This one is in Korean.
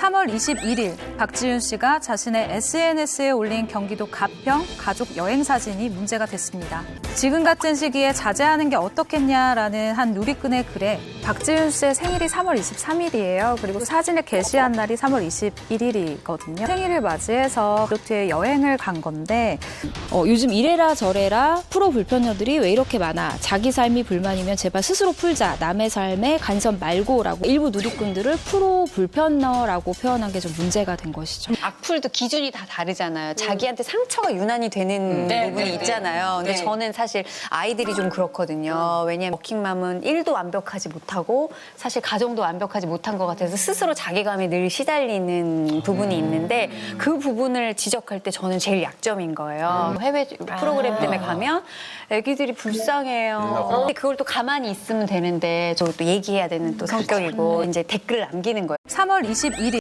3월 21일 박지윤 씨가 자신의 SNS에 올린 경기도 가평 가족 여행 사진이 문제가 됐습니다. 지금 같은 시기에 자제하는 게 어떻겠냐라는 한 누리꾼의 글에 박지윤 씨의 생일이 3월 23일이에요. 그리고 사진을 게시한 날이 3월 21일이거든요. 생일을 맞이해서 리조트에 여행을 간 건데 어, 요즘 이래라 저래라 프로 불편녀들이 왜 이렇게 많아? 자기 삶이 불만이면 제발 스스로 풀자. 남의 삶에 간섭 말고라고 일부 누리꾼들을 프로 불편녀라고 표현한 게 좀 문제가 된 것이죠. 악플도 기준이 다 다르잖아요. 자기한테 상처가 유난히 되는 부분이 있잖아요. 근데 저는 사실 아이들이 좀 그렇거든요. 왜냐면 워킹맘은 일도 완벽하지 못하고 사실 가정도 완벽하지 못한 것 같아서 스스로 자괴감에 늘 시달리는 부분이 있는데 그 부분을 지적할 때 저는 제일 약점인 거예요. 해외 프로그램 때문에 가면 애기들이 불쌍해요. 근데 그걸 또 가만히 있으면 되는데 저또 얘기해야 되는 또 성격이고 이제 댓글을 남기는 거예요. 3월 21일